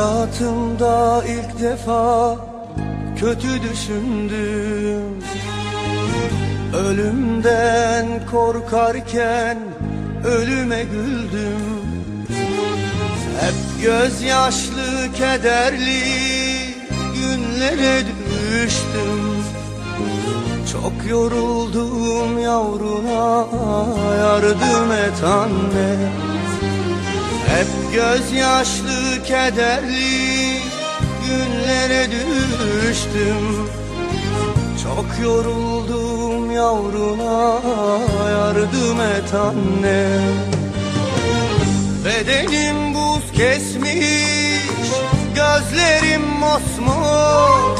Hayatımda ilk defa kötü düşündüm. Ölümden korkarken ölüme güldüm. Hep gözyaşlı kederli günlere düştüm. Çok yoruldum yavruna yardım et anne hep gözyaşlı kederli günlere düştüm. Çok yoruldum yavruna yardım et anne. Bedenim buz kesmiş gözlerim mosmor.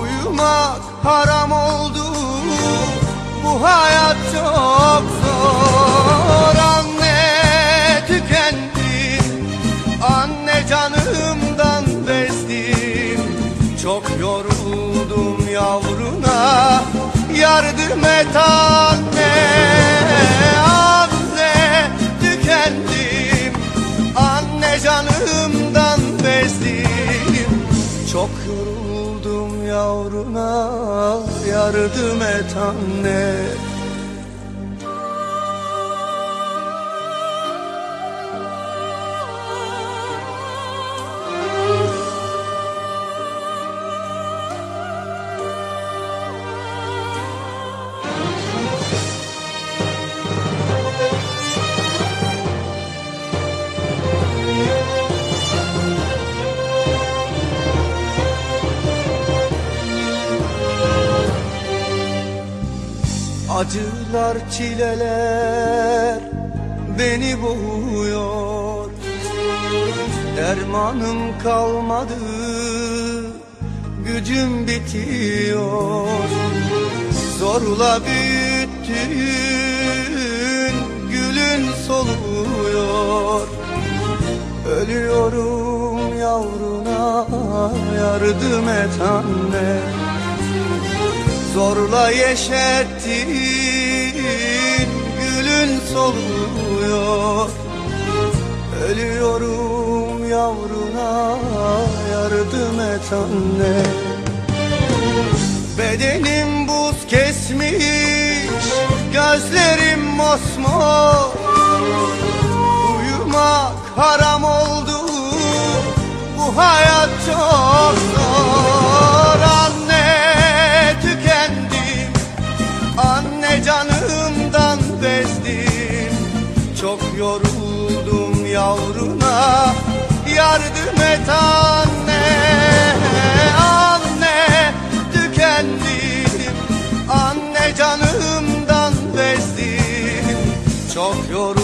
Uyumak haram oldu bu hayat çok zor canımdan bezdim. Çok yoruldum yavruna Yardım et anne Anne tükendim. Anne canımdan bezdim. Çok yoruldum yavruna Yardım et anne Acılar çileler beni boğuyor. Dermanım kalmadı gücüm bitiyor. Zorla büyüttüğün gülün soluyor. Ölüyorum yavruna yardım et anne Zorla yeşerttin. Gülün soluyor. Ölüyorum yavruna yardım et anne. Bedenim buz kesmiş gözlerim mosmor yoruldum yavruna Yardım et anne Anne tükendim Anne canımdan bezdim. Çok yoruldum